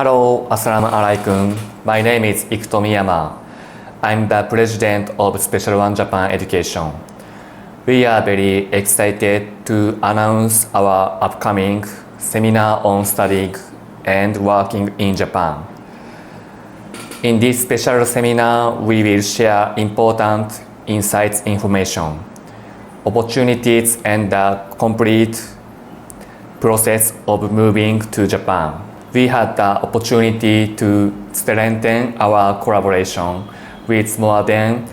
Hello, Assalamu alaikum. My name is Ikuto Miyama. I'm the president of Special One Japan Education. We are very excited to announce our upcoming seminar on studying and working in Japan. In this special seminar, we will share important insights information, opportunities and the complete process of moving to Japan. We had the opportunity to strengthen our collaboration with more than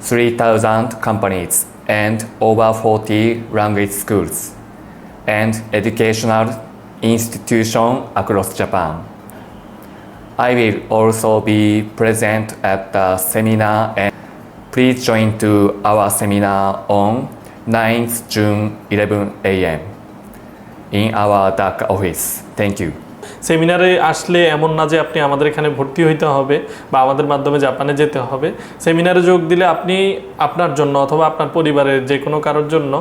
3,000 companies and over 40 language schools and educational institutions across Japan. I will also be present at the seminar and please join to our seminar on 9th June 11 a.m. in our Dhaka office. Thank you. সেমিনারে আসলে এমন না যে আপনি আমাদের এখানে ভর্তি হইতে হবে বা আমাদের মাধ্যমে জাপানে যেতে হবে। সেমিনারে যোগ দিলে আপনি আপনার জন্য অথবা আপনার পরিবারের যে কোনো কারোর জন্য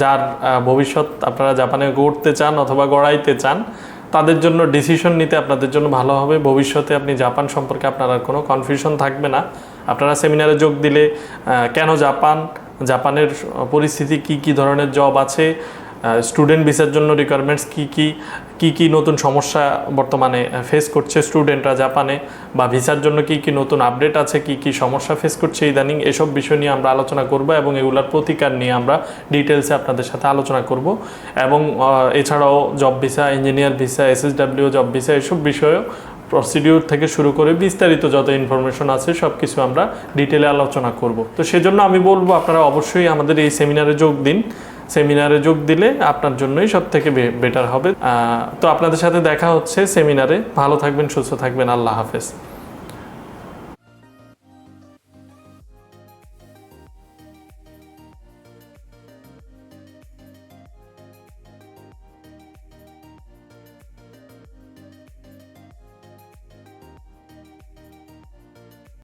যার ভবিষ্যৎ আপনারা জাপানে গড়তে চান অথবা গড়াইতে চান, তাদের জন্য ডিসিশন নিতে আপনাদের জন্য ভালো হবে। ভবিষ্যতে আপনি জাপান সম্পর্কে আপনার আর কোনো কনফিউশন থাকবে না। আপনারা সেমিনারে যোগ দিলে কেন জাপান, জাপানের পরিস্থিতি কি কি ধরনের জব আছে স্টুডেন্ট ভিসার জন্য রিকোয়ারমেন্টস কি কি কি কি নতুন সমস্যা বর্তমানে ফেস করছে স্টুডেন্টরা জাপানে? বা ভিসার জন্য কি কি নতুন আপডেট আছে? কি কি সমস্যা ফেস করছে ইদানিং? এসব বিষয় নিয়ে আমরা আলোচনা করব এবং এগুলার প্রতিকার নিয়ে আমরা ডিটেলসে আপনাদের সাথে আলোচনা করব। এবং এছাড়াও job visa engineer visa SSW job visa এসব বিষয়েও প্রসিডিউর থেকে শুরু করে বিস্তারিত যত ইনফরমেশন আছে সব কিছু আমরা ডিটেলে আলোচনা করব। তো সেজন্য আমি বলব আপনারা অবশ্যই আমাদের এই সেমিনারে যোগ দিন। সেমিনারে যোগ দিলে আপনার জন্যই সব থেকে বেটার হবে। তো আপনাদের সাথে দেখা হচ্ছে সেমিনারে। ভালো থাকবেন, সুস্থ থাকবেন। আল্লাহ হাফেজ।